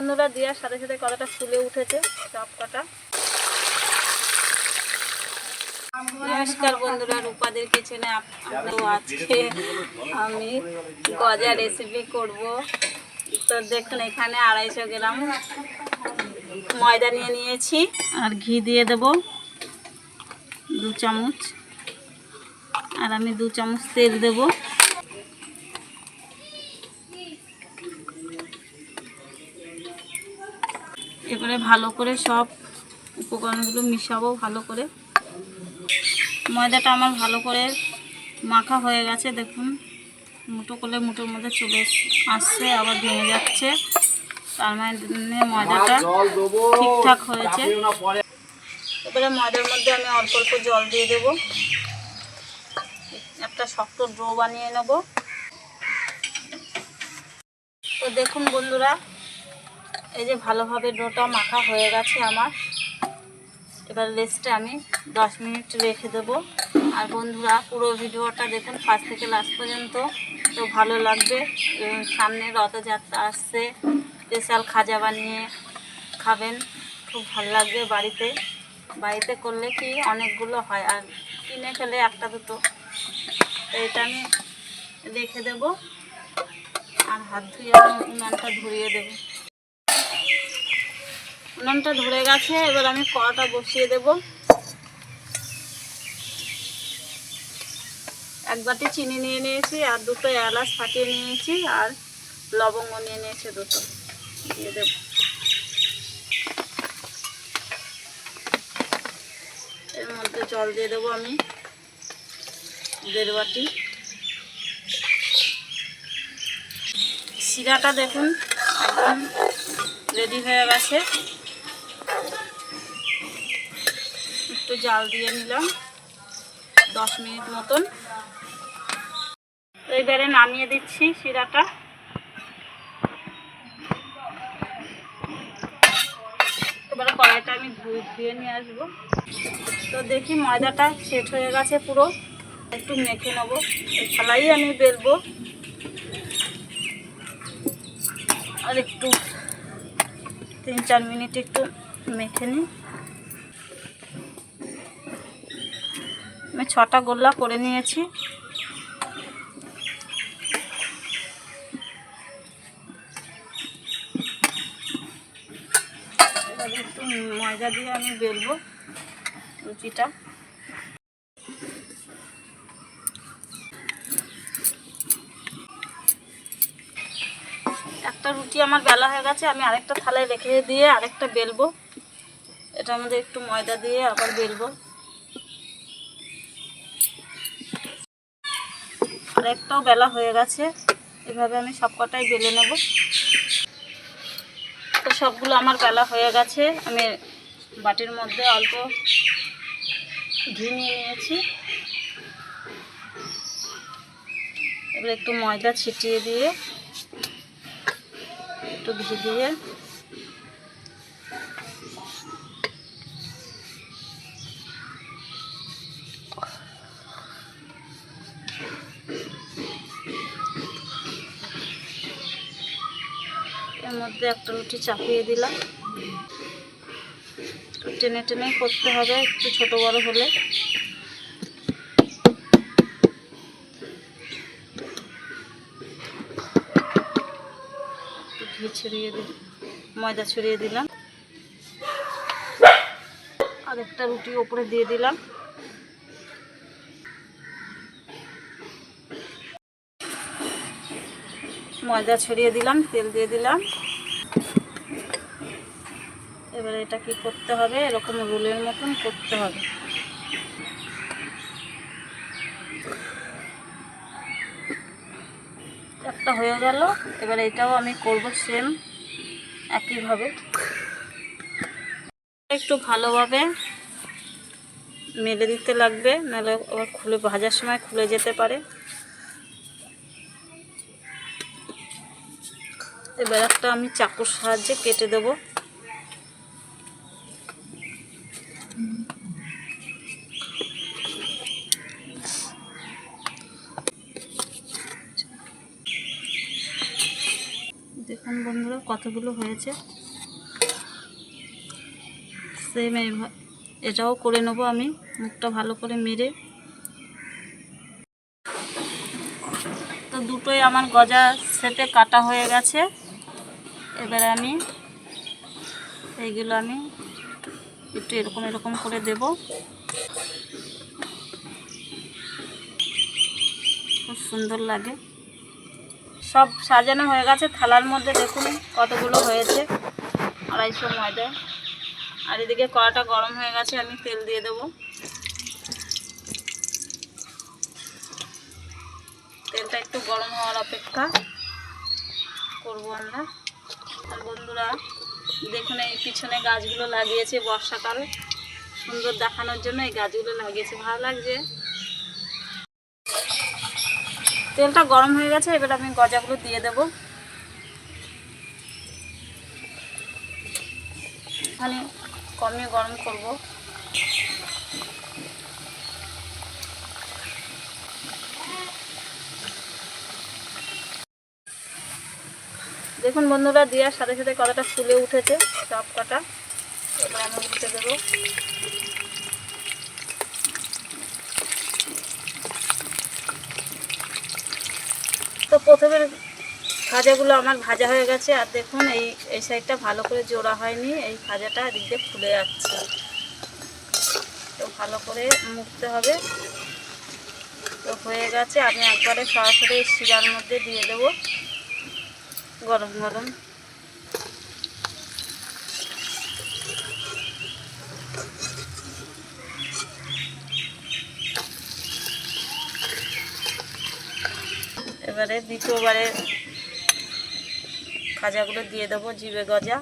বন্ধুরা দেওয়ার সাথে সাথে কতটা ফুলে উঠেছে সব কটা নমস্কার বন্ধুরা রূপাদের কিচেনে তো আজকে আমি গজা রেসিপি করব। তো দেখুন, এখানে আড়াইশো গ্রাম ময়দা নিয়ে নিয়েছি, আর ঘি দিয়ে দেব দু চামচ। আর আমি দু চামচ তেল দেব। এবারে ভালো করে সব উপকরণগুলো মিশাবো ভালো করে। ময়দাটা আমার ভালো করে মাখা হয়ে গেছে, দেখুন। মুটো করলে মুটোর মধ্যে চলে আসছে, আবার ভেঙে যাচ্ছে। তার মানে ময়দাটা ঠিকঠাক হয়েছে। এবারে ময়দার মধ্যে আমি অল্প অল্প জল দিয়ে দেব। একটা শক্ত ড্রো বানিয়ে নেব। তো দেখুন বন্ধুরা এই যে ভালোভাবে ডোটা মাখা হয়ে গেছে আমার। এবার রেস্টে আমি দশ মিনিট রেখে দেবো। আর বন্ধুরা, পুরো ভিডিওটা দেখুন ফার্স্ট থেকে লাস্ট পর্যন্ত। তো ভালো লাগবে। সামনে রথযাত্রা আসছে। স্পেশাল খাজা বানিয়ে খাবেন। খুব ভালো লাগবে বাড়িতে। বাড়িতে করলে কি অনেকগুলো হয়, আর কিনে খেলে একটা দুটো। তো এটা আমি রেখে দেবো। আর হাত ধুয়ে উনানটা ধরিয়ে দেবো। উনানটা ধরে গেছে, এবার আমি কড়াটা বসিয়ে দেব। এক বাটি চিনি নিয়ে নিয়েছি আর দুটো এলাচ ফাটিয়ে নিয়েছি আর লবঙ্গ নিয়ে নিয়েছি দুটো। দিয়ে দেব। এর মধ্যে জল দিয়ে দেবো আমি দেড় বাটি। শিরাটা দেখুন, একদম রেডি হয়ে গেছে একটু জাল দিয়ে নিলাম, দশ মিনিট মতন। এবারে নামিয়ে দিচ্ছি শিরাটা। এবারে কড়াইটা আমি ধুয়ে নিয়ে আসব। তো দেখি ময়দাটা সেট হয়ে গেছে পুরো। একটু মেখে নেব থালাই আমি বেলবো। আর একটু তিন চার মিনিট একটু মেখে নিই। আমি ছটা গোল্লা করে নিয়েছি। একটু ময়দা দিয়ে আমি বেলবো লুচিটা একটা রুটি আমার বেলা হয়ে গেছে, আমি আরেকটা থালায় রেখে দিয়ে আরেকটা বেলবো। এটা মধ্যে একটু ময়দা দিয়ে আবার বেলবো। আরেকটাও বেলা হয়ে গেছে। এভাবে আমি সব কটাই বেলে নেব। তো সবগুলো আমার বেলা হয়ে গেছে। আমি বাটির মধ্যে অল্প ঘি নিয়ে নিয়েছি। এবার একটু ময়দা ছিটিয়ে দিয়ে একটু ঘি দিয়ে এর মধ্যে একটা রুটি চাপিয়ে দিলাম। টেনে টেনে করতে হবে, একটু ছোট বড় হলে। ময়দা ছড়িয়ে দিলাম। আর একটা রুটি ওপরে দিয়ে দিলাম। ময়দা ছড়িয়ে দিলাম, তেল দিয়ে দিলাম। এবারে এটা কি করতে হবে? এরকম রোলের মতন করতে হবে। একটা হয়ে গেল। এবার এটাও আমি করব সেম একইভাবে। একটু ভালোভাবে মেলে দিতে লাগবে, নাহলে আবার খুলে, ভাজার সময় খুলে যেতে পারে। এবার একটা আমি চাকুর সাহায্যে কেটে দেব দেখুন বন্ধুরা কতগুলো হয়েছে? সেম এটাও করে নেব আমি, মুখটা ভালো করে মেরে। তো দুটোই আমার গজা সেটে কাটা হয়ে গেছে। এবারে আমি এইগুলো আমি একটু এরকম এরকম করে দেব। খুব সুন্দর লাগে। সব সাজানো হয়ে গেছে। থালার মধ্যে দেখুন কতগুলো হয়েছে। আড়াইশো ময়দা। আর এদিকে কড়াটা গরম হয়ে গেছে, আমি তেল দিয়ে দেবো। তেলটা একটু গরম হওয়ার অপেক্ষা করব আমরা। আর বন্ধুরা, দেখুন এই পিছনে গাছগুলো লাগিয়েছে বর্ষাকাল। সুন্দর দেখানোর জন্য এই গাছগুলো লাগিয়েছে। ভালো লাগছে? তেলটা গরম হয়ে গেছে, এবার আমি গজাগুলো দিয়ে দেব। মানে কমে গরম করব। দেখুন বন্ধুরা, দেওয়ার সাথে সাথে কতটা ফুলে উঠেছে সব কটা। এবার আমি উঠে দেবো। তো প্রথমে খাজাগুলো আমার ভাজা হয়ে গেছে, আর দেখুন এই এই সাইডটা ভালো করে জোড়া হয়নি, এই ভাজাটা দিকে ফুলে যাচ্ছে। তো ভালো করে মুখতে হবে। তো হয়ে গেছে, আমি একবারে সরাসরি শিরার মধ্যে দিয়ে দেব। গরম গরম। এবারে দ্বিতীয়বারে খাজাগুলো দিয়ে দেবো জিবে গজা।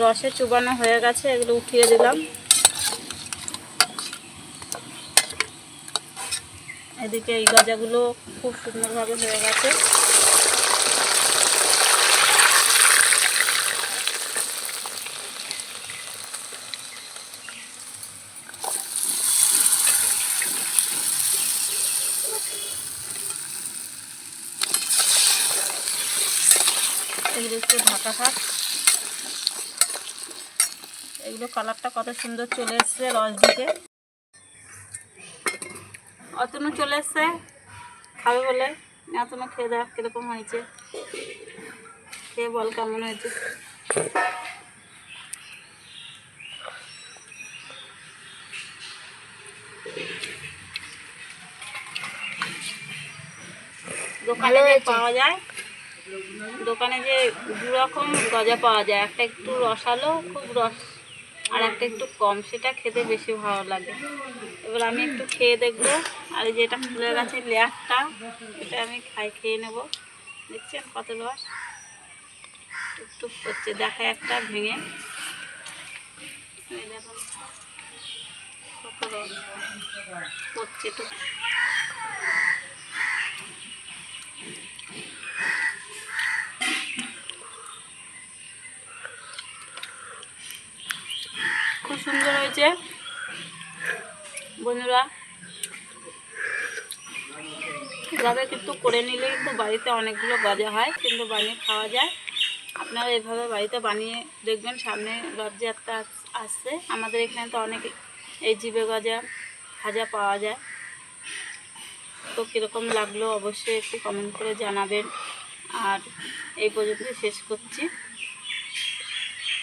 রসে চুবানো হয়ে গেছে, এগুলো উঠিয়ে দিলাম। এদিকে এই গজাগুলো খুব সুন্দরভাবে হয়ে গেছে। এগুলো একটু ঢাকা থাক এগুলো কালারটা কত সুন্দর চলে এসছে রস দিকে অতনু চলে এসছে খাবে বলে। অতনু খেয়ে দেখ কীরকম হয়েছে। খেয়ে বল কেমন হয়েছে। দোকানে পাওয়া যায় দোকানে যে দু রকম গজা পাওয়া যায়, একটা একটু রসালো, খুব রস, আর একটা একটু কম, সেটা খেতে বেশি ভালো লাগে। এবার আমি একটু খেয়ে দেখব, আর যেটা ফুলের গাছের লেয়ারটা, এটা আমি খাই, খেয়ে নেব। দেখছেন কত রস? টুকটুক করছে, দেখা একটা ভেঙে। করছে টুক সুন্দর হয়েছে। বন্ধুরা এভাবে কিন্তু করে নিলে কিন্তু বাড়িতে অনেকগুলো গজা হয়, কিন্তু বানিয়ে খাওয়া যায়। আপনারা এভাবে বাড়িতে বানিয়ে দেখবেন, সামনে রথযাত্রা আস- আসছে। আমাদের এখানে তো অনেক এই জিবে গজা, ভাজা পাওয়া যায়। তো কীরকম লাগল অবশ্যই একটু কমেন্ট করে জানাবেন। আর এই পর্যন্ত শেষ করছি।